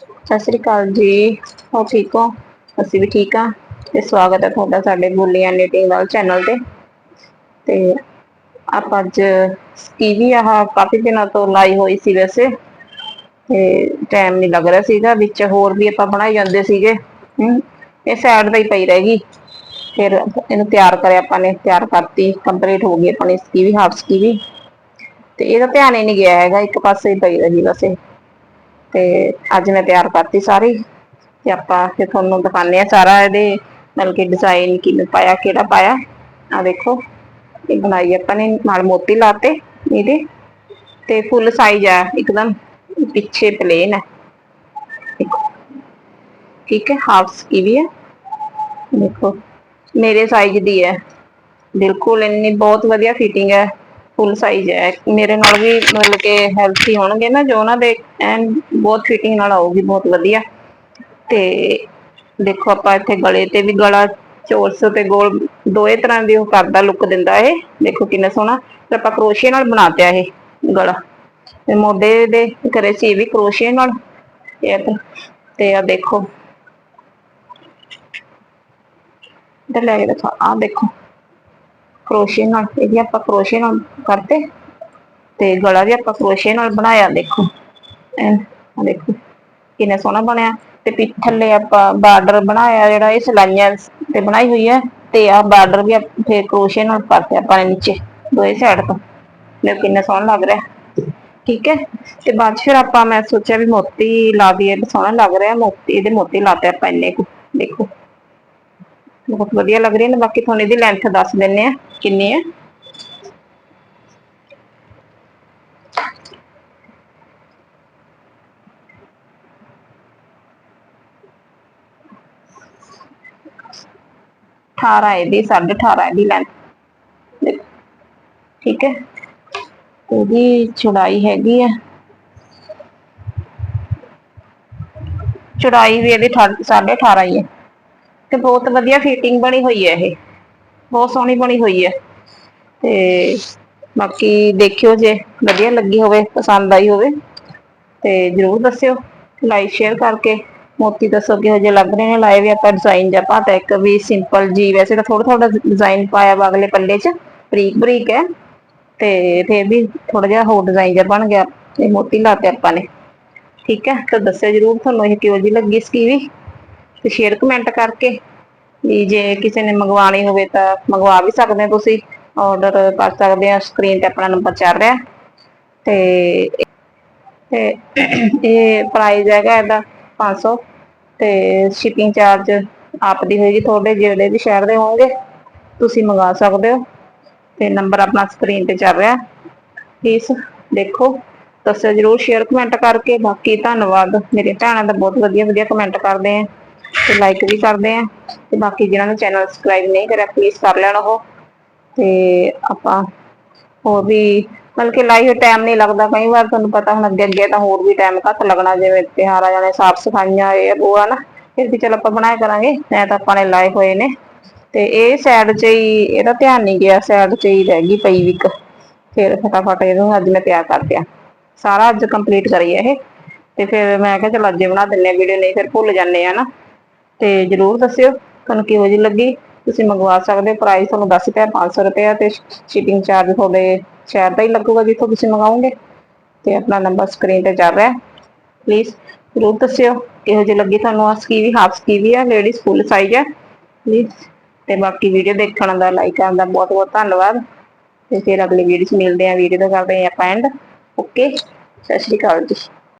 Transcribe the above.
ਸਤਿ ਸ੍ਰੀ ਅਕਾਲ ਜੀ। ਹੋ ਠੀਕ ਹੋ? ਅਸੀਂ ਵੀ ਠੀਕ ਆ ਤੇ ਸਵਾਗਤ ਹੈ ਤੁਹਾਡਾ ਸਾਡੇ ਬੋਲੀਆਂ ਨਿਟਿੰਗ ਵਾਲ ਚੈਨਲ ਤੇ। ਤੇ ਆਪਾਂ ਅੱਜ ਕੀਵੀ ਆਹ ਕਾਫੀ ਦਿਨਾਂ ਤੋਂ ਲਾਈ ਹੋਈ ਸੀ ਵੈਸੇ। ਤੇ ਟਾਈਮ ਨੀ ਲੱਗ ਰਿਹਾ ਸੀਗਾ, ਵਿੱਚ ਹੋਰ ਵੀ ਆਪਾਂ ਬਣਾਈ ਜਾਂਦੇ ਸੀਗੇ। ਹਮ ਇਹ ਸਾਈਡ ਦਾ ਹੀ ਪਈ ਰਹਿ ਗਈ। ਫਿਰ ਇਹਨੂੰ ਤਿਆਰ ਕਰਿਆ ਆਪਾਂ ਨੇ, ਤਿਆਰ ਕਰਤੀ ਕੰਪਲੀਟ ਹੋ ਗਈ ਆਪਣੀ ਸਕੀਵੀ ਹਾਫ ਸਕੀਵੀ। ਤੇ ਇਹਦਾ ਧਿਆਨ ਹੀ ਨਹੀਂ ਗਿਆ ਹੈਗਾ, ਇੱਕ ਪਾਸੇ ਹੀ ਪਈ ਰਹੀ ਬਸ ਇਹ ਤੇ ਅੱਜ ਮੈਂ ਤਿਆਰ ਕਰਤੀ ਸਾਰੀ ਤੇ ਆਪਾਂ ਫਿਰ ਤੁਹਾਨੂੰ ਦਿਖਾਉਂਦੇ ਆ ਸਾਰਾ ਇਹਦੇ ਮਤਲਬ ਕਿ ਡਿਜ਼ਾਈਨ ਕਿਵੇਂ ਪਾਇਆ, ਕਿਹੜਾ ਪਾਇਆ। ਆ ਦੇਖੋ, ਇਹ ਬਣਾਈ ਆਪਾਂ ਨੇ, ਨਾਲ ਮੋਤੀ ਲਾਤੇ ਇਹਦੇ। ਤੇ ਫੁੱਲ ਸਾਈਜ਼ ਆ, ਇੱਕਦਮ ਪਿੱਛੇ ਪਲੇਨ ਹੈ ਠੀਕ ਹੈ ਹਾਫ ਸਕੀ ਵੀ ਹੈ ਦੇਖੋ, ਮੇਰੇ ਸਾਈਜ਼ ਦੀ ਹੈ ਬਿਲਕੁਲ ਇੰਨੀ ਬਹੁਤ ਵਧੀਆ ਫਿਟਿੰਗ ਹੈ ਫੁੱਲ ਸਾਈਜ਼ ਹੈ। ਮੇਰੇ ਨਾਲ ਵੀ ਮਤਲਬ ਕਿ ਹੈਲਥੀ ਹੋਣਗੇ ਨਾ, ਜੋ ਉਹਨਾਂ ਦੇ ਐਨ ਬਹੁਤ ਫਿਟਿੰਗ ਨਾਲ ਆਊਗੀ, ਬਹੁਤ ਵਧੀਆ। ਤੇ ਦੇਖੋ ਆਪਾਂ ਇੱਥੇ ਗਲੇ ਤੇ ਵੀ ਗਲਾ, ਚੋਰਸ ਤੇ ਗੋਲ ਦੋਏ ਤਰ੍ਹਾਂ ਦੀ ਉਹ ਕਰਦਾ ਲੁੱਕ ਦਿੰਦਾ ਇਹ। ਦੇਖੋ ਕਿੰਨਾ ਸੋਹਣਾ। ਤੇ ਆਪਾਂ ਕਰੋਸ਼ੀਏ ਨਾਲ ਬਣਾਤਿਆ ਇਹ ਗਲਾ। ਤੇ ਮੋਢੇ ਦੇ ਕਰੇ ਸੀ ਵੀ ਕਰੋਸ਼ੀਏ ਨਾਲ। ਇਹ ਤੇ ਆ ਦੇਖੋ। ਤੇ ਲੈ ਕੇ ਦਿਖਾ ਆ ਦੇਖੋ। ਕਰੋਸ਼ੀਏ ਨਾਲ, ਇਹ ਵੀ ਆਪਾਂ ਕਰੋਸ਼ੀਏ ਨਾਲ ਕਰਤੇ ਤੇ ਗਲਾ ਵੀ ਆਪਾਂ ਕਰੋਸ਼ੀਏ ਨਾਲ ਬਣਾਇਆ, ਦੇਖੋ। ਐ ਦੇਖੋ, ਕਿੰਨਾ ਸੋਹਣਾ ਬਣਿਆ। ਤੇ ਪਿੱਛੇ ਆਪਾਂ ਬਾਰਡਰ ਬਣਾਇਆ, ਜਿਹੜਾ ਇਹ ਸਲਾਈਆਂ ਤੇ ਬਣਾਈ ਹੋਈ ਹੈ। ਤੇ ਆ ਬਾਰਡਰ ਵੀ ਫੇਰ ਕਰੋਸ਼ੀਏ ਨਾਲ ਕਰਤੇ ਆਪਾਂ ਨੇ ਨੀਚੇ ਦੋਏ ਸਾਈਡ ਤੋਂ। ਦੇਖੋ ਕਿੰਨਾ ਸੋਹਣਾ ਲੱਗ ਰਿਹਾ। ਠੀਕ ਹੈ। ਤੇ ਬਾਅਦ ਫਿਰ ਆਪਾਂ, ਮੈਂ ਸੋਚਿਆ ਵੀ ਮੋਤੀ ਲਾ ਦਈਏ, ਸੋਹਣਾ ਲੱਗ ਰਿਹਾ ਮੋਤੀ, ਇਹਦੇ ਮੋਤੀ ਲਾਤੇ ਆਪਾਂ ਇੰਨੇ ਕੁ, ਦੇਖੋ। ਬਹੁਤ ਵਧੀਆ ਲੱਗ ਰਹੀ ਹੈ। ਬਾਕੀ ਤੁਹਾਨੂੰ ਇਹਦੀ ਲੈਂਥ ਦੱਸ ਦਿੰਨੇ ਆ ਕਿੰਨੀ ਹੈ? ਅਠਾਰਾਂ ਇਹਦੀ 18.5 ਇਹਦੀ ਲੈਂਥ ਠੀਕ ਹੈ। ਇਹਦੀ ਚੌੜਾਈ ਹੈਗੀ ਆ ਚੌੜਾਈ ਵੀ ਇਹਦੀ 18.5 ਹੀ ਹੈ। ਤੇ ਬਹੁਤ ਵਧੀਆ ਫਿਟਿੰਗ ਬਣੀ ਹੋਈ ਹੈ ਇਹ। ਬਹੁਤ ਸੋਹਣੀ ਬਣੀ ਹੋਈ ਹੈ। ਤੇ ਬਾਕੀ ਦੇਖਿਓ ਜੇ ਵਧੀਆ ਲੱਗੀ ਹੋਵੇ, ਪਸੰਦ ਆਈ ਹੋਵੇ, ਤੇ ਜਰੂਰ ਦੱਸਿਓ। ਲਾਈਕ ਸ਼ੇਅਰ ਕਰਕੇ ਮੋਤੀ ਦੱਸੋ ਕਿਹੋ ਜਿਹੇ ਲੱਗ ਰਹੇ ਨੇ। ਲਾਏ ਵੀ ਆਪਾਂ ਡਿਜ਼ਾਈਨ ਜਾਂ ਪਾਤਾ ਇੱਕ ਵੀ ਸਿੰਪਲ ਜੀ, ਵੈਸੇ ਤਾਂ ਥੋੜਾ ਥੋੜਾ ਡਿਜ਼ਾਈਨ ਪਾਇਆ ਵਾ ਅਗਲੇ ਪੱਲੇ 'ਚ। ਬਰੀਕ ਬਰੀਕ ਹੈ। ਤੇ ਫੇਰ ਵੀ ਥੋੜਾ ਜਿਹਾ ਹੋਰ ਡਿਜ਼ਾਈਨ ਜਿਹਾ ਬਣ ਗਿਆ। ਇਹ ਮੋਤੀ ਲਾਤੇ ਆਪਾਂ ਨੇ। ਠੀਕ ਹੈ। ਤਾਂ ਦੱਸਿਓ ਜਰੂਰ ਤੁਹਾਨੂੰ ਇਹ ਕਿਹੋ ਜਿਹੀ ਲੱਗੀ ਸਕੀਵੀ ਤੇ ਸ਼ੇਅਰ ਕਮੈਂਟ ਕਰਕੇ ਵੀ ਜੇ ਕਿਸੇ ਨੇ ਮੰਗਵਾਣੀ ਹੋਵੇ ਤਾਂ ਮੰਗਵਾ ਵੀ ਸਕਦੇ ਹੋ ਤੁਸੀਂ। ਆਰਡਰ ਕਰ ਸਕਦੇ ਆ ਸਕਰੀਨ ਤੇ ਆਪਣਾ ਨੰਬਰ ਚੱਲ ਰਿਹਾ। ਤੇ ਇਹ ਪ੍ਰਾਈਸ ਹੈਗਾ ਇਹਦਾ 500 ਤੇ ਸ਼ਿਪਿੰਗ ਚਾਰਜ ਆਪ ਦੀ ਹੋਏਗੀ ਤੁਹਾਡੇ, ਜਿਹੜੇ ਵੀ ਸ਼ਹਿਰ ਦੇ ਹੋਣਗੇ, ਤੁਸੀਂ ਮੰਗਾ ਸਕਦੇ ਹੋ। ਤੇ ਨੰਬਰ ਆਪਣਾ ਸਕਰੀਨ ਤੇ ਚੱਲ ਰਿਹਾ। ਪਲੀਜ਼ ਦੇਖੋ, ਦੱਸਿਓ ਜਰੂਰ, ਸ਼ੇਅਰ ਕਮੈਂਟ ਕਰਕੇ। ਬਾਕੀ ਧੰਨਵਾਦ। ਮੇਰੇ ਭੈਣਾਂ ਦਾ ਬਹੁਤ ਵਧੀਆ ਵਧੀਆ ਕਮੈਂਟ ਕਰਦੇ ਆ। ਤੇ ਲਾਈਕ ਵੀ ਕਰਦੇ ਆ ਤੇ ਬਾਕੀ ਜਿਹਨਾਂ ਨੇ ਚੈਨਲ ਸਬਸਕ੍ਰਾਈਬ ਨਹੀਂ ਕਰਿਆ ਪਲੀਜ਼ ਕਰ ਲੈਣ ਉਹ। ਤੇ ਆਪਾਂ ਹੋਰ ਵੀ ਮਤਲਬ ਕਿ ਟਾਈਮ ਨਹੀਂ ਲੱਗਦਾ। ਕਈ ਵਾਰ ਤੁਹਾਨੂੰ ਪਤਾ ਹੁਣ ਅੱਗੇ ਅੱਗੇ ਤਾਂ ਹੋਰ ਵੀ ਟਾਈਮ ਘੱਟ ਲੱਗਣਾ, ਜਿਵੇਂ ਤਿਹਾਰ ਆ ਜਾਣੇ ਸਾਫ਼ ਸਫਾਈਆਂ ਇਹ ਉਹ ਆ ਨਾ। ਫਿਰ ਵੀ ਚਲ ਆਪਾਂ ਬਣਾਇਆ ਕਰਾਂਗੇ। ਮੈਂ ਤਾਂ ਆਪਾਂ ਨੇ ਲਾਏ ਹੋਏ ਨੇ। ਤੇ ਇਹ ਸਾਈਡ 'ਚ ਹੀ, ਇਹਦਾ ਧਿਆਨ ਨਹੀਂ ਗਿਆ ਸਾਈਡ 'ਚ ਹੀ ਰਹਿ ਗਈ ਪਈ ਵਿਕ ਫਿਰ ਫਟਾਫਟ ਇਹਨੂੰ ਅੱਜ ਮੈਂ ਤਿਆਰ ਕਰ ਦਿਆ। ਸਾਰਾ ਅੱਜ ਕੰਪਲੀਟ ਕਰੀ ਇਹ। ਤੇ ਫਿਰ ਮੈਂ ਕਿਹਾ ਚਲ ਅੱਜ ਬਣਾ ਦਿੰਨੇ ਆ ਵੀਡੀਓ ਨਹੀਂ ਫਿਰ ਭੁੱਲ ਜਾਂਦੇ ਆ ਨਾ। ਤੇ ਜਰੂਰ ਦੱਸਿਓ, ਤੁਹਾਨੂੰ ਕਿਹੋ ਜਿਹੀ ਲੱਗੀ? ਤੁਸੀਂ ਮੰਗਵਾ ਸਕਦੇ ਹੋ ਪ੍ਰਾਈਸ ਤੁਹਾਨੂੰ ਦੱਸ ਪਿਆ 500 ਰੁਪਏ ਤੇ ਸ਼ਿਪਿੰਗ ਚਾਰਜ ਤੁਹਾਡੇ ਸ਼ਹਿਰ ਦਾ ਹੀ ਲੱਗੂਗਾ ਜਿੱਥੋਂ ਤੁਸੀਂ ਮੰਗਾਓਗੇ। ਤੇ ਆਪਣਾ ਨੰਬਰ ਸਕਰੀਨ ਤੇ ਚੱਲ ਰਿਹਾ। ਪਲੀਜ਼ ਜਰੂਰ ਦੱਸਿਓ, ਕਿਹੋ ਜਿਹੀ ਲੱਗੀ ਤੁਹਾਨੂੰ ਆ ਸਕੀਵੀ ਹਾਫ ਸਕੀਵੀ ਆ ਲੇਡੀਜ਼ ਫੁੱਲ ਸਾਈਜ਼ ਆ। ਪਲੀਜ਼ ਤੇ ਬਾਕੀ ਵੀਡੀਓ ਦੇਖਣ ਦਾ ਲਾਈਕ ਕਰਨ ਦਾ ਬਹੁਤ ਬਹੁਤ ਧੰਨਵਾਦ। ਤੇ ਫਿਰ ਅਗਲੀ ਵੀਡੀਓ 'ਚ ਮਿਲਦੇ ਆ ਵੀਡੀਓ ਦਾ ਕਰਦੇ ਆ ਆਪਾਂ ਐਂਡ ਓਕੇ ਸਤਿ ਸ਼੍ਰੀ ਅਕਾਲ ਜੀ।